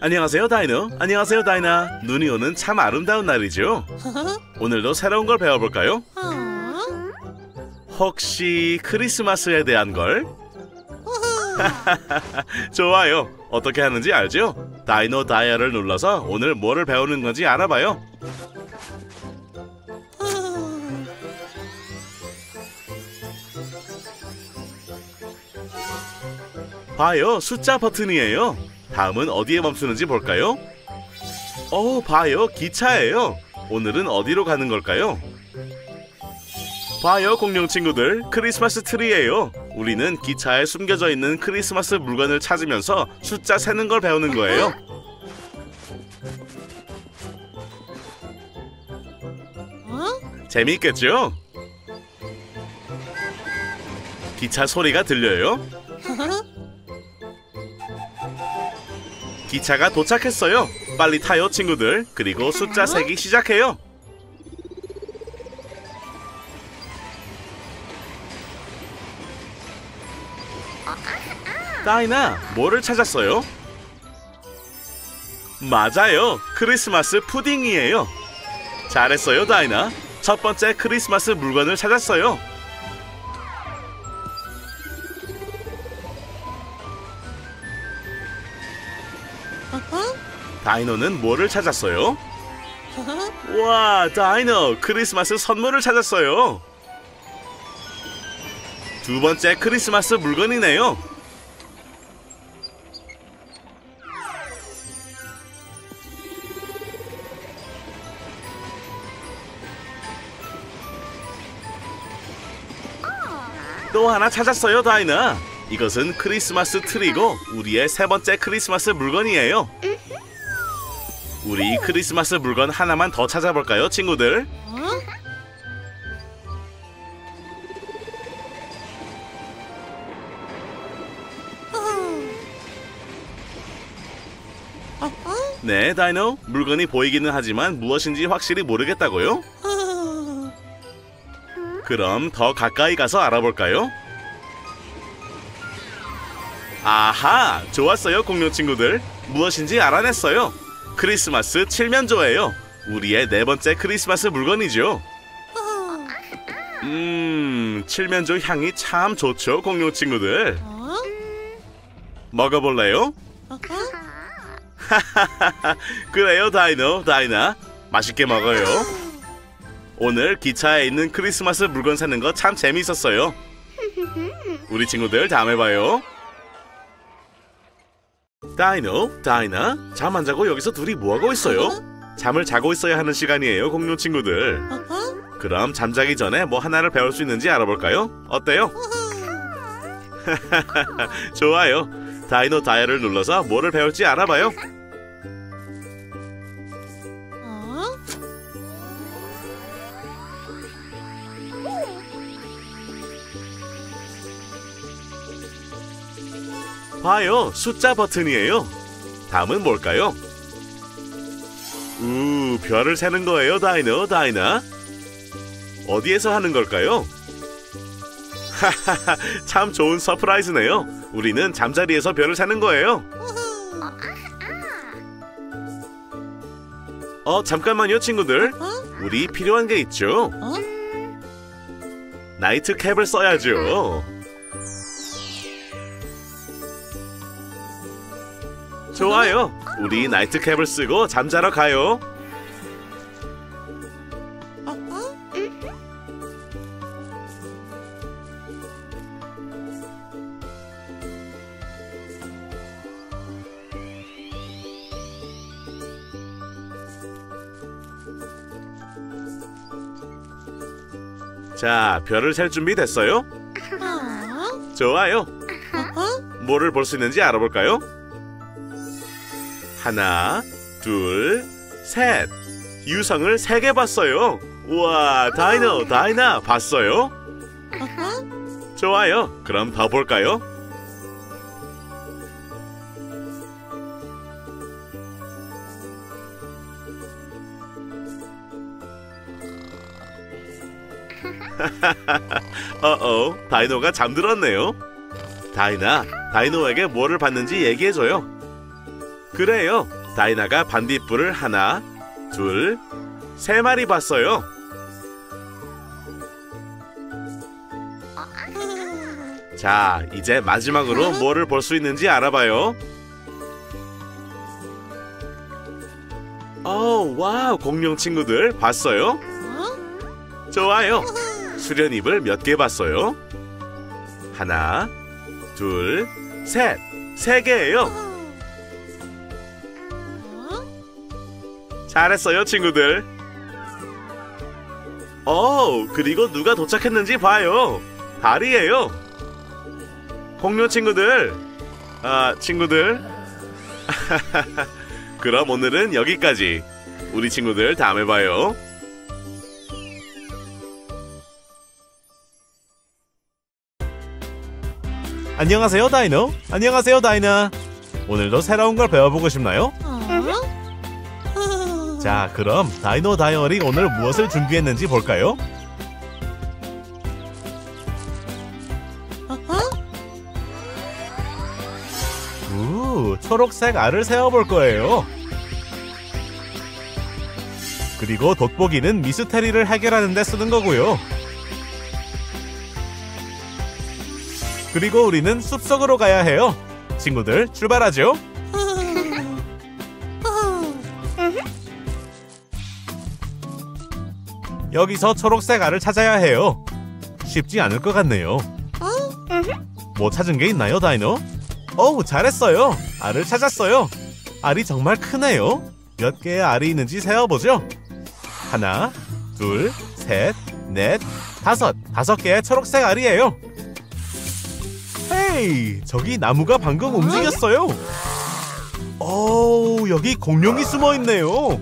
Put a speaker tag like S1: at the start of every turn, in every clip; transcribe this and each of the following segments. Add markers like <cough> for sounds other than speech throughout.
S1: 안녕하세요 다이노. 안녕하세요 다이나. 눈이 오는 참 아름다운 날이죠? <laughs> 오늘도 새로운 걸 배워볼까요? 혹시 크리스마스에 대한 걸? <laughs> 좋아요. 어떻게 하는지 알죠? 다이노 다이아를 눌러서 오늘 뭐를 배우는 건지 알아봐요 봐요 숫자 버튼이에요 다음은 어디에 멈추는지 볼까요? 어 봐요 기차예요 오늘은 어디로 가는 걸까요? 봐요 공룡 친구들 크리스마스 트리예요 우리는 기차에 숨겨져 있는 크리스마스 물건을 찾으면서 숫자 세는 걸 배우는 거예요 재미있겠죠? 기차 소리가 들려요? 기차가 도착했어요. 빨리 타요, 친구들. 그리고 숫자 세기 시작해요. 다이나, 뭐를 찾았어요? 맞아요. 크리스마스 푸딩이에요. 잘했어요, 다이나. 첫 번째 크리스마스 물건을 찾았어요. 다이노는 뭐를 찾았어요? <laughs> 와, 다이노 크리스마스 선물을 찾았어요. 두 번째 크리스마스 물건이네요. 또 하나 찾았어요, 다이나. 이것은 크리스마스 트리고 우리의 세 번째 크리스마스 물건이에요. 우리 크리스마스 물건 하나만 더 찾아볼까요, 친구들? 네, 다이노. 물건이 보이기는 하지만 무엇인지 확실히 모르겠다고요? 그럼 더 가까이 가서 알아볼까요? 아하! 좋았어요, 공룡 친구들. 무엇인지 알아냈어요. 크리스마스 칠면조예요. 우리의 네 번째 크리스마스 물건이죠. 음, 칠면조 향이 참 좋죠, 공룡 친구들. 먹어볼래요? <laughs> 그래요, 다이노, 다이나. 맛있게 먹어요. 오늘 기차에 있는 크리스마스 물건 사는 거 참 재미있었어요. 우리 친구들 다음에 봐요. 다이노, 다이나, 잠 안 자고 여기서 둘이 뭐하고 있어요? 잠을 자고 있어야 하는 시간이에요, 공룡 친구들. 그럼 잠자기 전에 뭐 하나를 배울 수 있는지 알아볼까요? 어때요? <laughs> 좋아요. 다이노 다이아를 눌러서 뭐를 배울지 알아봐요. 봐요, 숫자 버튼이에요. 다음은 뭘까요? 우, 별을 세는 거예요, 다이노, 다이나. 어디에서 하는 걸까요? 하하하, 참 좋은 서프라이즈네요. 우리는 잠자리에서 별을 세는 거예요. 어, 잠깐만요, 친구들. 우리 필요한 게 있죠. 나이트 캡을 써야죠. 좋아요. 우리 나이트 캡을 쓰고 잠자러 가요. 자, 별을 셀 준비 됐어요? 좋아요. 뭐를 볼 수 있는지 알아볼까요? 하나, 둘, 셋. 유성을 세 개 봤어요. 우와, 다이노, 다이나 봤어요? 좋아요. 그럼 더 볼까요? <laughs> 어어, 다이노가 잠들었네요. 다이나, 다이노에게 뭐를 받는지 얘기해줘요. 그래요. 다이나가 반딧불을 하나, 둘, 세 마리 봤어요. 자, 이제 마지막으로 뭐를 볼 수 있는지 알아봐요. 어, 와우, 공룡 친구들 봤어요? 좋아요. 수련입을 몇 개 봤어요? 하나, 둘, 셋. 세 개예요. 잘했어요, 친구들. 어, 그리고 누가 도착했는지 봐요. 달이에요. 공룡 친구들. 아, 친구들. <laughs> 그럼 오늘은 여기까지. 우리 친구들 다음에 봐요. 안녕하세요, 다이노. 안녕하세요, 다이나. 오늘도 새로운 걸 배워보고 싶나요? 자, 그럼 다이노 다이어리 오늘 무엇을 준비했는지 볼까요? 우, 초록색 알을 세워볼 거예요. 그리고 돋보기는 미스테리를 해결하는 데 쓰는 거고요. 그리고 우리는 숲속으로 가야 해요. 친구들, 출발하죠. 여기서 초록색 알을 찾아야 해요. 쉽지 않을 것 같네요. 뭐 찾은 게 있나요, 다이노? 어우, 잘했어요. 알을 찾았어요. 알이 정말 크네요. 몇 개의 알이 있는지 세어보죠. 하나, 둘, 셋, 넷, 다섯. 다섯 개의 초록색 알이에요. 헤이, 저기 나무가 방금 움직였어요. 오, 여기 공룡이 숨어 있네요.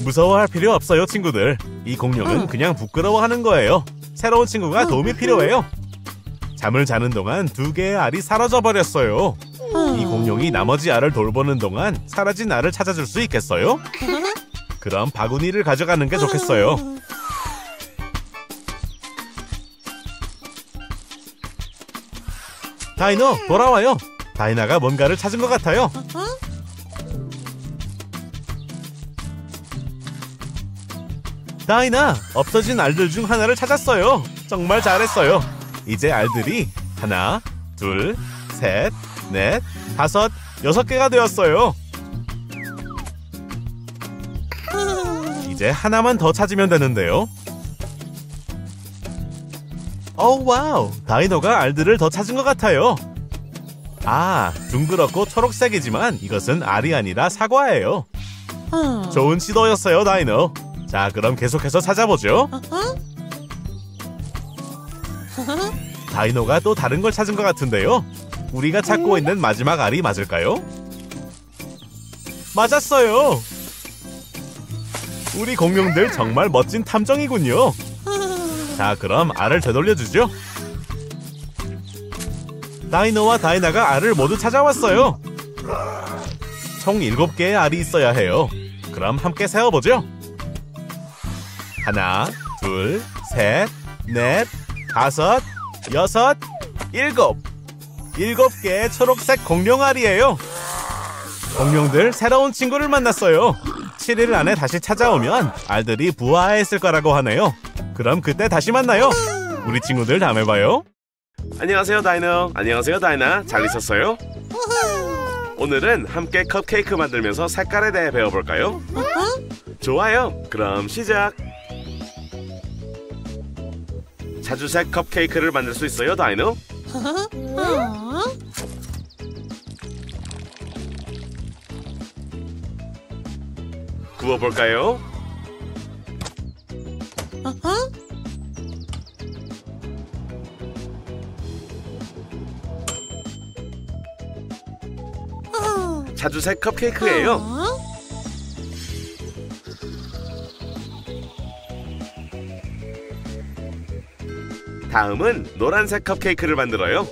S1: 무서워할 필요 없어요, 친구들. 이 공룡은 그냥 부끄러워하는 거예요. 새로운 친구가 도움이 필요해요. 잠을 자는 동안 두 개의 알이 사라져 버렸어요. 이 공룡이 나머지 알을 돌보는 동안 사라진 알을 찾아줄 수 있겠어요? 그럼 바구니를 가져가는 게 좋겠어요. 다이노, 돌아와요. 다이나가 뭔가를 찾은 것 같아요. 다이나, 없어진 알들 중 하나를 찾았어요. 정말 잘했어요. 이제 알들이 하나, 둘, 셋, 넷, 다섯, 여섯 개가 되었어요. 이제 하나만 더 찾으면 되는데요. 오 와우, 다이노가 알들을 더 찾은 것 같아요. 아, 둥그렇고 초록색이지만 이것은 알이 아니라 사과예요. 좋은 시도였어요, 다이노. 자, 그럼 계속해서 찾아보죠. 다이노가 또 다른 걸 찾은 것 같은데요. 우리가 찾고 있는 마지막 알이 맞을까요? 맞았어요. 우리 공룡들 정말 멋진 탐정이군요. 자, 그럼 알을 되돌려주죠. 다이노와 다이나가 알을 모두 찾아왔어요. 총 7개의 알이 있어야 해요. 그럼 함께 세어보죠. 하나, 둘, 셋, 넷, 다섯, 여섯, 일곱. 일곱 개의 초록색 공룡알이에요. 공룡들 새로운 친구를 만났어요. 7일 안에 다시 찾아오면 알들이 부화했을 거라고 하네요. 그럼 그때 다시 만나요. 우리 친구들 다음에 봐요. 안녕하세요 다이너. 안녕하세요 다이나. 잘 있었어요? 오늘은 함께 컵케이크 만들면서 색깔에 대해 배워볼까요? 좋아요. 그럼 시작. 자주색 컵케이크를 만들 수 있어요, 다이노? 구워볼까요? 자주색 컵케이크예요. 다음은 노란색 컵케이크를 만들어요.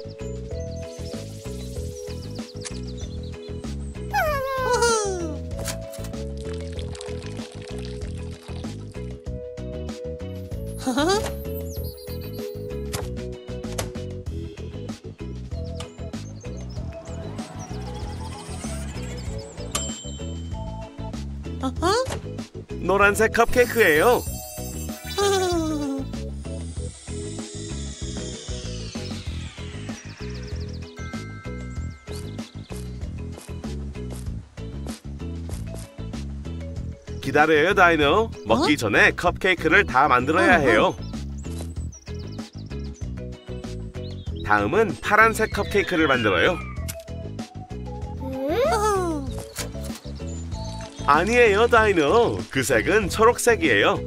S2: 노란색 컵케이크예요. 기다려요, 다이노. 먹기 전에 컵케이크를 다 만들어야
S3: 어허.
S2: 해요. 다음은 파란색 컵케이크를 만들어요. 아니에요, 다이노. 그 색은 초록색이에요.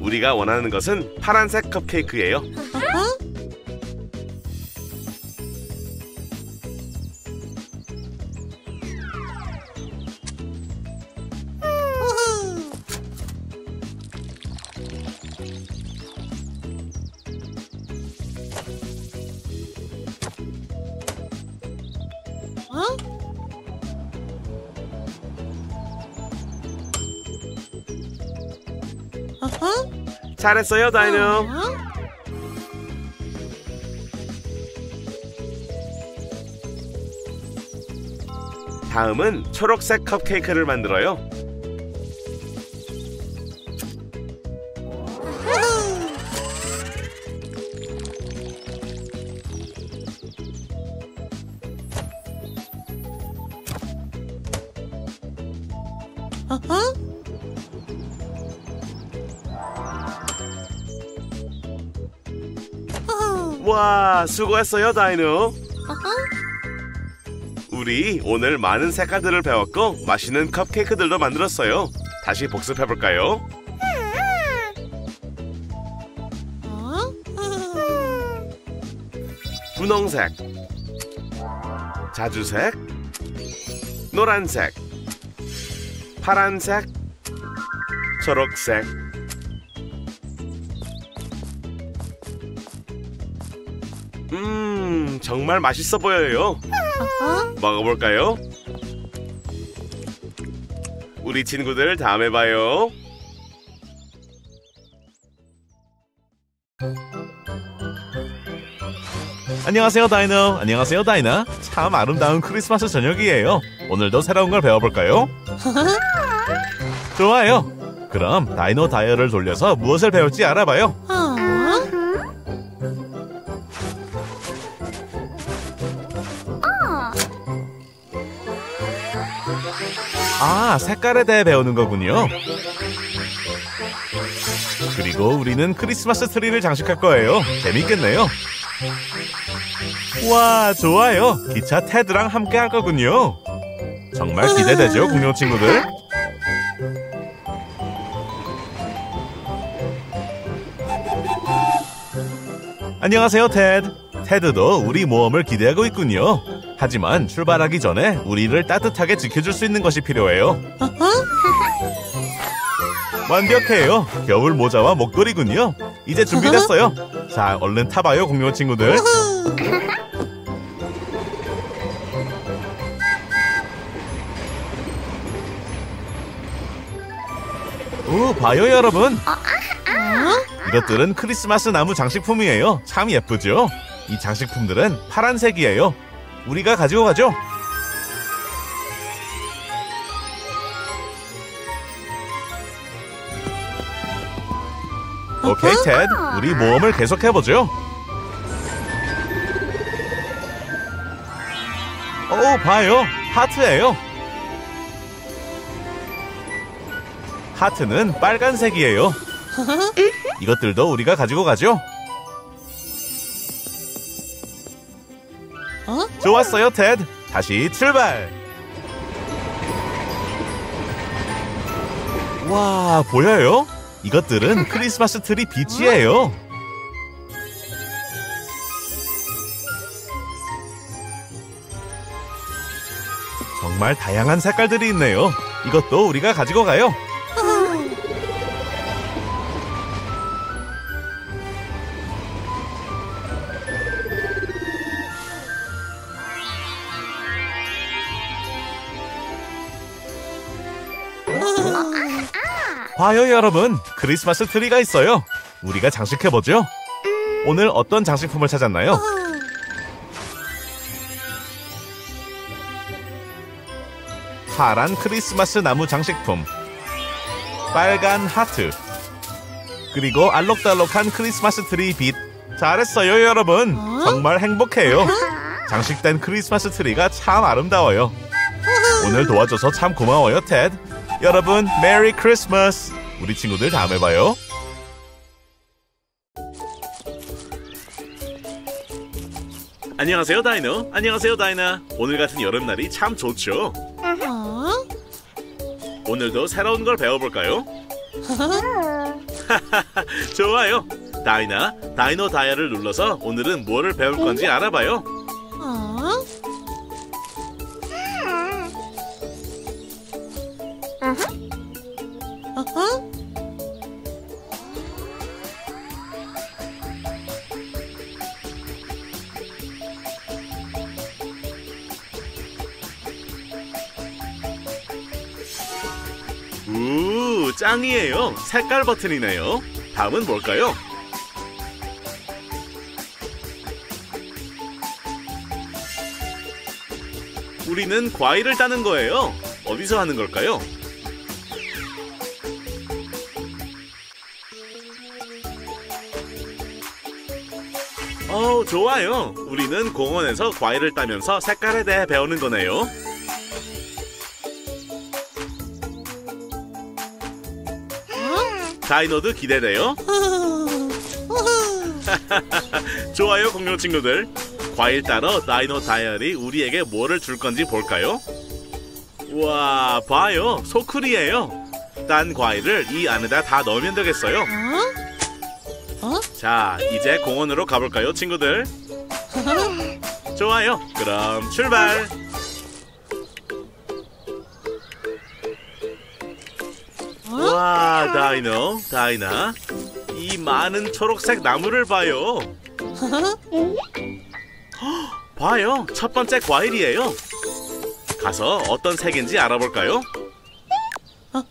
S2: 우리가 원하는 것은 파란색 컵케이크예요. <laughs> 잘했어요, 다이노. 다음은 초록색 컵케이크를 만들어요. 수고했어요, 다이노. 우리 오늘 많은 색깔들을 배웠고 맛있는 컵케이크들도 만들었어요. 다시 복습해 볼까요? 분홍색, 자주색, 노란색, 파란색, 초록색. 정말 맛있어 보여요. 먹어볼까요? 우리 친구들 다음에 봐요.
S1: 안녕하세요 다이너 안녕하세요 다이나 참 아름다운 크리스마스 저녁이에요 오늘도 새로운 걸 배워볼까요? <laughs> 좋아요 그럼 다이노 다이얼을 돌려서 무엇을 배울지 알아봐요 아 색깔에 대해 배우는 거군요. 그리고 우리는 크리스마스 트리를 장식할 거예요. 재밌겠네요. 와 좋아요. 기차 테드랑 함께 할 거군요. 정말 기대되죠 <laughs> 공룡 친구들? 안녕하세요 테드. 테드도 우리 모험을 기대하고 있군요 하지만 출발하기 전에 우리를 따뜻하게 지켜줄 수 있는 것이 필요해요. 완벽해요. 겨울 모자와 목도리군요. 이제 준비됐어요. 자 얼른 타봐요 공룡 친구들. 오, 봐요 여러분. 이것들은 크리스마스 나무 장식품이에요. 참 예쁘죠? 이 장식품들은 파란색이에요. 우리가 가지고 가죠. 오케이, 테드. 우리 모험을 계속해보죠. 오, 봐요. 하트예요. 하트는 빨간색이에요. <laughs> 이것들도 우리가 가지고 가죠. 좋았어요, 테드. 다시 출발. 와, 보여요? 이것들은 크리스마스 트리 빛이에요. 정말 다양한 색깔들이 있네요. 이것도 우리가 가지고 가요. 봐요 여러분 크리스마스 트리가 있어요. 우리가 장식해보죠. 오늘 어떤 장식품을 찾았나요? 파란 크리스마스 나무 장식품.
S4: 빨간 하트. 그리고 알록달록한 크리스마스 트리 빛. 잘했어요 여러분.
S2: 어?
S4: 정말 행복해요. 장식된 크리스마스 트리가 참 아름다워요. 오늘 도와줘서 참 고마워요 테드 여러분 메리 크리스마스 우리 친구들 다음에 봐요
S1: 안녕하세요 다이노. 안녕하세요 다이나. 오늘 같은 여름날이 참 좋죠.
S2: 어?
S1: 오늘도 새로운 걸 배워볼까요? <laughs> 좋아요. 다이나, 다이노 다이아를 눌러서 오늘은 뭐를 배울 건지 알아봐요. 우, 짱이에요. 색깔 버튼이네요. 다음은 뭘까요? 우리는 과일을 따는 거예요. 어디서 하는 걸까요? 좋아요. 우리는 공원에서 과일을 따면서 색깔에 대해 배우는 거네요. 다이노도 기대돼요. <laughs> 좋아요, 공룡 친구들. 과일 따러 다이노 다이얼이 우리에게 뭐를 줄 건지 볼까요? 와, 봐요. 소쿨이에요. 딴 과일을 이 안에다 다 넣으면 되겠어요.
S2: 어? 어?
S1: 자, 이제 공원으로 가볼까요, 친구들? <laughs> 좋아요. 그럼 출발. 와, 다이노, 다이나. 이 많은 초록색 나무를 봐요. <gasps> 봐요. 첫 번째 과일이에요. 가서 어떤 색인지 알아볼까요?
S2: 어?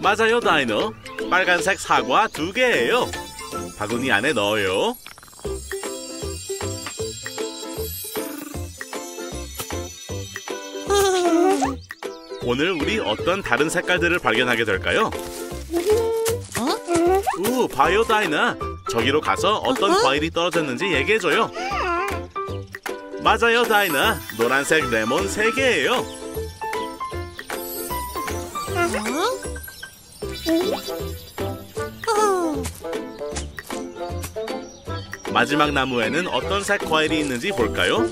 S1: 맞아요, 다이노. 빨간색 사과 두 개예요. 바구니 안에 넣어요. 오늘 우리 어떤 다른 색깔들을 발견하게 될까요?
S2: 어?
S1: 우, 바이오 다이나. 저기로 가서 어떤
S2: 어허.
S1: 과일이 떨어졌는지 얘기해줘요. 맞아요, 다이나. 노란색 레몬 세개예요 마지막 나무에는 어떤 색 과일이 있는지 볼까요?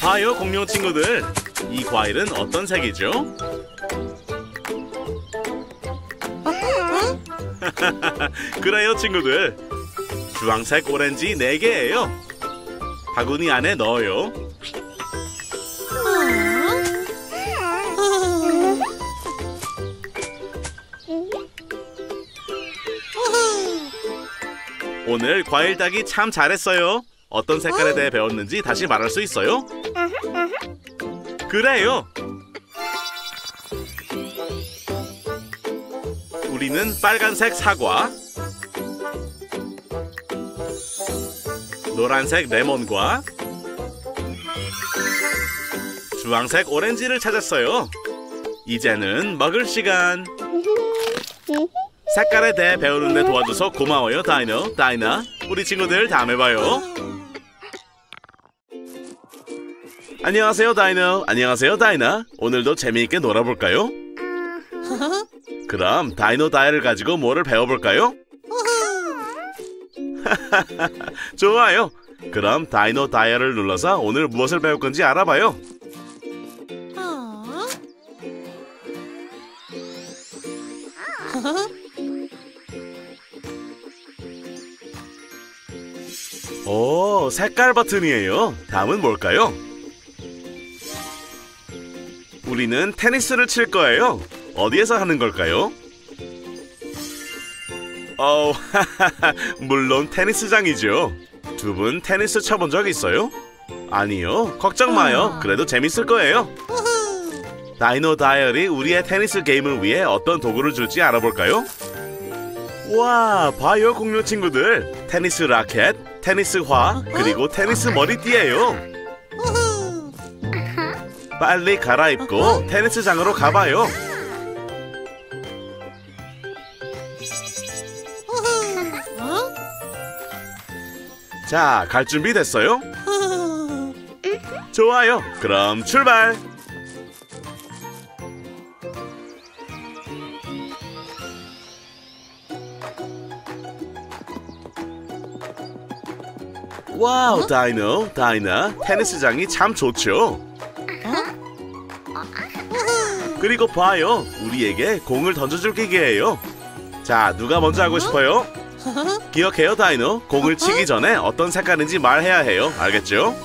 S1: 봐요, 공룡 친구들. 이 과일은 어떤 색이죠? <laughs> 그래요, 친구들. 주황색 오렌지 네개예요 바구니 안에 넣어요. 오늘 과일 따기 참 잘했어요. 어떤 색깔에 대해 배웠는지 다시 말할 수 있어요? 그래요. 우리는 빨간색 사과, 노란색 레몬과 주황색 오렌지를 찾았어요. 이제는 먹을 시간. <laughs> 색깔에 대해 배우는데 도와줘서 고마워요, 다이너, 다이나. 우리 친구들 다음에 봐요. 안녕하세요, 다이너. 안녕하세요, 다이나. 오늘도 재미있게 놀아볼까요? <laughs> 그럼 다이노 다이를 가지고 뭐를 배워볼까요? <laughs> 좋아요. 그럼 다이노 다이얼을 눌러서 오늘 무엇을 배울 건지 알아봐요. <laughs> 오, 색깔 버튼이에요. 다음은 뭘까요? 우리는 테니스를 칠 거예요. 어디에서 하는 걸까요? 어, <laughs> 물론 테니스장이죠. 두 분 테니스 쳐본 적 있어요? 아니요. 걱정 마요. 그래도 재밌을 거예요. 다이노 다이얼이 우리의 테니스 게임을 위해 어떤 도구를 줄지 알아볼까요? 와, 봐요, 공룡 친구들. 테니스 라켓, 테니스화 그리고 테니스 머리띠예요 빨리 갈아입고 어? 테니스장으로 가봐요 자, 갈 준비 됐어요?
S2: 어?
S1: 좋아요. 그럼 출발! 와우, 다이노, 다이나, 테니스장이 참 좋죠. 그리고 봐요, 우리에게 공을 던져줄 기계예요. 자, 누가 먼저 하고 싶어요? <laughs> 기억해요, 다이노. 공을 치기 전에 어떤 색깔인지 말해야 해요. 알겠죠?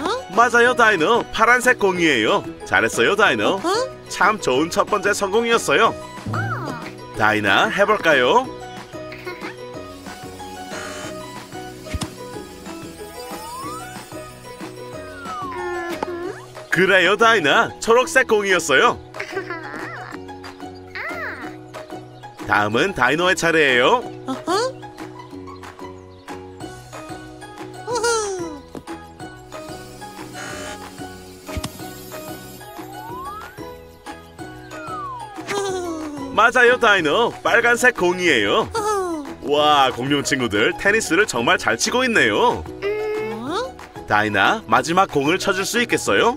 S2: 어?
S1: 맞아요, 다이노. 파란색 공이에요. 잘했어요, 다이노.
S2: 어?
S1: 참 좋은 첫 번째 성공이었어요. 다이나, 해볼까요? 그래요, 다이나. 초록색 공이었어요. 다음은 다이노의 차례예요. 맞아요, 다이노. 빨간색 공이에요. 와, 공룡 친구들 테니스를 정말 잘 치고 있네요.
S2: 어?
S1: 다이나, 마지막 공을 쳐줄 수 있겠어요?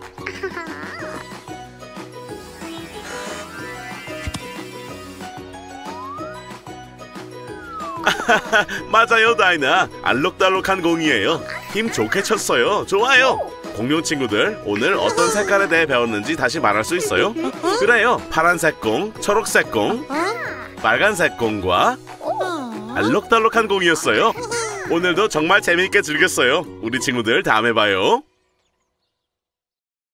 S1: <laughs> 맞아요, 다이나. 알록달록한 공이에요. 힘 좋게 쳤어요. 좋아요. 공룡 친구들, 오늘 어떤 색깔에 대해 배웠는지 다시 말할 수 있어요? 그래요. 파란색 공, 초록색 공,
S2: 어?
S1: 빨간색 공과
S2: 어?
S1: 알록달록한 공이었어요. 오늘도 정말 재미있게 즐겼어요. 우리 친구들 다음에 봐요.